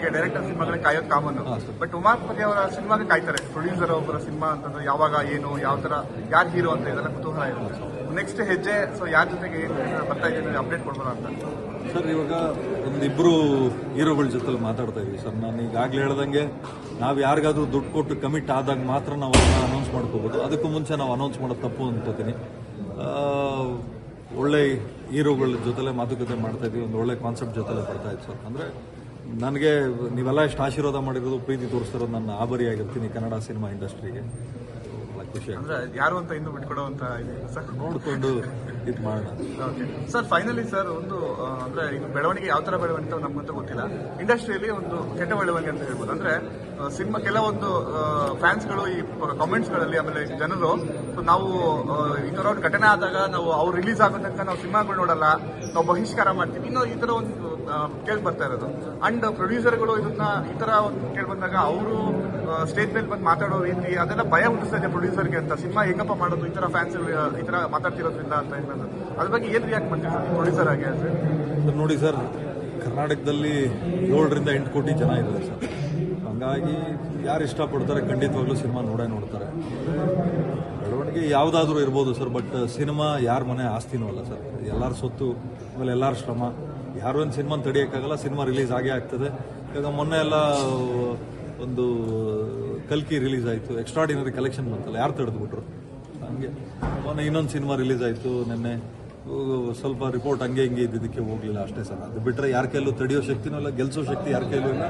ಸಿನಿಮಾಗಳಿಗೆ ಡೈರೆಕ್ಟರ್ ಸಿನಿಮಾಗಳಿಗೆ ಕಾಯೋದು ಕಾಮನ್ ಬಟ್ ಉಮಾಪತಿ ಅವರ ಸಿನಿಮಾಗೆ ಕಾಯ್ತಾರೆ. ಪ್ರೊಡ್ಯೂಸರ್ ಒಬ್ಬರ ಸಿನಿಮಾ ಅಂತಂದ್ರೆ ಯಾವಾಗ ಏನು ಯಾವ ತರ ಯಾರು ಹೀರೋ ಅಂತ ಇದೆಲ್ಲ ಕುತೂಹಲ ಇರುತ್ತೆ ನೆಕ್ಸ್ಟ್ ಹೆಜ್ಜೆ ಸೊ ಯಾರ ಜೊತೆಗೆ ಏನು ಬರ್ತಾ ಇದೆ ಅಪ್ಡೇಟ್ ಕೊಡ್ಬೋದಾ ಅಂತ. ಸರ್ ಇವಾಗ ಒಂದಿಬ್ರು ಹೀರೋಗಳ ಜೊತೆ ಮಾತಾಡ್ತಾ ಇದೀವಿ. ಸರ್ ನಾನು ಈಗಾಗಲೇ ಹೇಳ್ದಂಗೆ ನಾವು ಯಾರಿಗಾದ್ರೂ ದುಡ್ಡು ಕೊಟ್ಟು ಕಮಿಟ್ ಆದಾಗ ಮಾತ್ರ ನಾವು ಅದನ್ನ ಅನೌನ್ಸ್ ಮಾಡ್ಕೋಬೋದು. ಅದಕ್ಕೂ ಮುಂಚೆ ನಾವು ಅನೌನ್ಸ್ ಮಾಡೋದು ತಪ್ಪು ಅನ್ಕೋತೀನಿ. ಒಳ್ಳೆ ಹೀರೋಗಳ ಜೊತೆಲೆ ಮಾತುಕತೆ ಮಾಡ್ತಾ ಇದೀವಿ. ಒಂದು ಒಳ್ಳೆ ಕಾನ್ಸೆಪ್ಟ್ ಜೊತೆಲೆ ಬರ್ತಾ ಇತ್ತು ಸರ್ ಅಂದರೆ ನನಗೆ ನೀವೆಲ್ಲ ಎಷ್ಟು ಆಶೀರ್ವಾದ ಮಾಡಿರೋದು ಪ್ರೀತಿ ತೋರಿಸ್ತಿರೋದು ನನ್ನ ಆಭರಿಯಾಗಿರ್ತೀನಿ ಕನ್ನಡ ಸಿನಿಮಾ ಇಂಡಸ್ಟ್ರಿಗೆ. ಖುಷಿ ಅಂದ್ರೆ ಯಾರು ಅಂತ ಇನ್ನು ಬಿಟ್ಕೊಡೋ ಅಂತ ಇದೆ ಸರ್? ನೋಡಿಕೊಂಡು ಇದು ಮಾಡೋಣ. ಸರ್ ಫೈನಲಿ ಸರ್ ಒಂದು ಅಂದ್ರೆ ಈಗ ಬೆಳವಣಿಗೆ ಯಾವ ತರ ಬೆಳವಣಿಗೆ ಅಂತ ನಮ್ಗಂತೂ ಗೊತ್ತಿಲ್ಲ. ಇಂಡಸ್ಟ್ರಿಯಲ್ಲಿ ಒಂದು ಕೆಟ್ಟ ಬೆಳವಣಿಗೆ ಅಂತ ಹೇಳ್ಬೋದು. ಅಂದ್ರೆ ಸಿನಿಮಾ ಕೆಲವೊಂದು ಫ್ಯಾನ್ಸ್ಗಳು ಈ ಕಾಮೆಂಟ್ಸ್ಗಳಲ್ಲಿ ಆಮೇಲೆ ಜನರು ನಾವು ಈ ತರ ಒಂದು ಘಟನೆ ಆದಾಗ ನಾವು ಅವ್ರು ರಿಲೀಸ್ ಆಗೋ ತನಕ ನಾವು ಸಿನಿಮಾಗಳು ನೋಡಲ್ಲ ನಾವು ಬಹಿಷ್ಕಾರ ಮಾಡ್ತೀವಿ. ಇನ್ನು ಈ ತರ ಒಂದು ಕೇಳಿ ಬರ್ತಾ ಇರೋದು. ಅಂಡ್ ಪ್ರೊಡ್ಯೂಸರ್ಗಳು ಇದನ್ನ ಈ ತರ ಕೇಳಿ ಬಂದಾಗ ಅವರು ಸ್ಟೇಜ್ ಮೇಲೆ ಬಂದು ಮಾತಾಡೋ ರೀತಿ ಅದೆಲ್ಲ ಭಯ ಹುಟ್ಟಿಸ್ತಾ ಇದೆ ಪ್ರೊಡ್ಯೂಸರ್ಗೆ ಅಂತ. ಸಿನಿಮಾ ಹೆಂಗಪ್ಪ ಮಾಡೋದು ಈ ತರ ಫ್ಯಾನ್ಸ್ ಈ ತರ ಮಾತಾಡ್ತಿರೋದ್ರಿಂದ ಅಂತ ಅನ್ನೋದು. ಅದ್ರ ಬಗ್ಗೆ ಏನ್ ರಿಯಾಕ್ಟ್ ಮಾಡ್ತೀವಿ ಸರ್ ಪ್ರೊಡ್ಯೂಸರ್ ಆಗಿ ಸರ್, ನೋಡಿ ಸರ್, ಕರ್ನಾಟಕದಲ್ಲಿ ಏಳರಿಂದ ಎಂಟು ಕೋಟಿ ಜನ ಇದ್ದಾರೆ ಸರ್. ಹಂಗಾಗಿ ಯಾರು ಇಷ್ಟಪಡ್ತಾರೆ ಖಂಡಿತವಾಗ್ಲೂ ಸಿನಿಮಾ ನೋಡೇ ನೋಡ್ತಾರೆ. ಬೆಳವಣಿಗೆ ಯಾವುದಾದ್ರೂ ಇರ್ಬೋದು ಸರ್ ಬಟ್ ಸಿನಿಮಾ ಯಾರ ಮನೆ ಆಸ್ತಿನೂ ಅಲ್ಲ ಸರ್. ಎಲ್ಲರ ಸೊತ್ತು, ಆಮೇಲೆ ಎಲ್ಲರ ಶ್ರಮ. ಯಾರು ಒಂದು ಸಿನಿಮಾ ತಡೆಯೋಕ್ಕಾಗಲ್ಲ ಸಿನಿಮಾ ರಿಲೀಸ್ ಆಗೇ ಆಗ್ತದೆ. ಇವಾಗ ಮೊನ್ನೆ ಎಲ್ಲ ಒಂದು ಕಲ್ಕಿ ರಿಲೀಸ್ ಆಯಿತು. ಎಕ್ಸ್ಟ್ರಾಡಿನರಿ ಕಲೆಕ್ಷನ್ ಬಂತಲ್ಲ ಯಾರು ತಡೆದ್ಬಿಟ್ರು? ಹಂಗೆ. ಮೊನ್ನೆ ಇನ್ನೊಂದು ಸಿನಿಮಾ ರಿಲೀಸ್ ಆಯಿತು ನಿನ್ನೆ. ಸ್ವಲ್ಪ ರಿಪೋರ್ಟ್ ಹಂಗೆ ಹಿಂಗೆ ಇದ್ದಿದ್ದಕ್ಕೆ ಹೋಗಲಿಲ್ಲ ಅಷ್ಟೇ ಸರ್. ಅದು ಬಿಟ್ಟರೆ ಯಾರ ಕೈಲೂ ತಡೆಯೋ ಶಕ್ತಿನೂ ಇಲ್ಲ ಗೆಲ್ಸೋ ಶಕ್ತಿ ಯಾರ ಕೈಲೂ ಇಲ್ಲ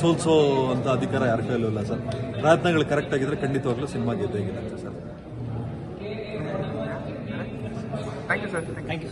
ಸೋಲ್ಸೋ ಅಂತ ಅಧಿಕಾರ ಯಾರ ಕೈಲೂ ಇಲ್ಲ ಸರ್. ಪ್ರಯತ್ನಗಳು ಕರೆಕ್ಟ್ ಆಗಿದ್ರೆ ಖಂಡಿತವಾಗ್ಲೂ ಸಿನಿಮಾ ಗೆದ್ದೇ ಗೆಲ್ಲುತ್ತೆ sir thank you sir thank you